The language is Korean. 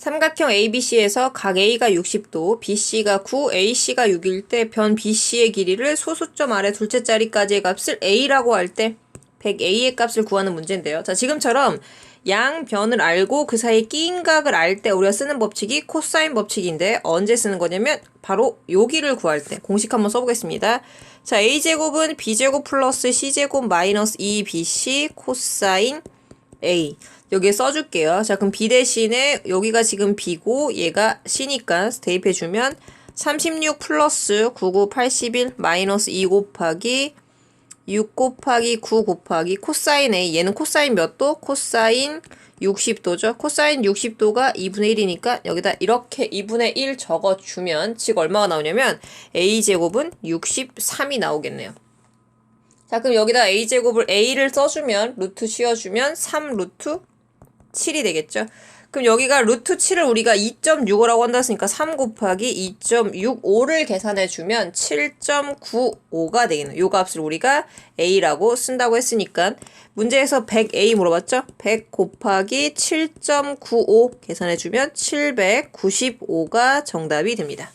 삼각형 ABC에서 각 A가 60도, BC가 9, AC가 6일 때 변 BC의 길이를 소수점 아래 둘째 자리까지의 값을 A라고 할 때 100A의 값을 구하는 문제인데요. 자, 지금처럼 양 변을 알고 그 사이에 끼인 각을 알 때 우리가 쓰는 법칙이 코사인 법칙인데 언제 쓰는 거냐면 바로 여기를 구할 때 공식 한번 써보겠습니다. 자, A제곱은 B제곱 플러스 C제곱 마이너스 2BC 코사인 A. 여기에 써줄게요. 자, 그럼 B 대신에 여기가 지금 B고 얘가 C니까 대입해주면 36 플러스 99, 81 마이너스 2 곱하기 6 곱하기 9 곱하기 코사인 A. 얘는 코사인 몇 도? 코사인 60도죠. 코사인 60도가 2분의 1이니까 여기다 이렇게 2분의 1 적어주면 즉 얼마가 나오냐면 A제곱은 63이 나오겠네요. 자, 그럼 여기다 a제곱을 a를 써주면 루트 씌워주면 3 루트 7이 되겠죠. 그럼 여기가 루트 7을 우리가 2.65라고 한다 했으니까 3 곱하기 2.65를 계산해주면 7.95가 되겠네요. 요 값을 우리가 a라고 쓴다고 했으니까 문제에서 100a 물어봤죠? 100 곱하기 7.95 계산해주면 795가 정답이 됩니다.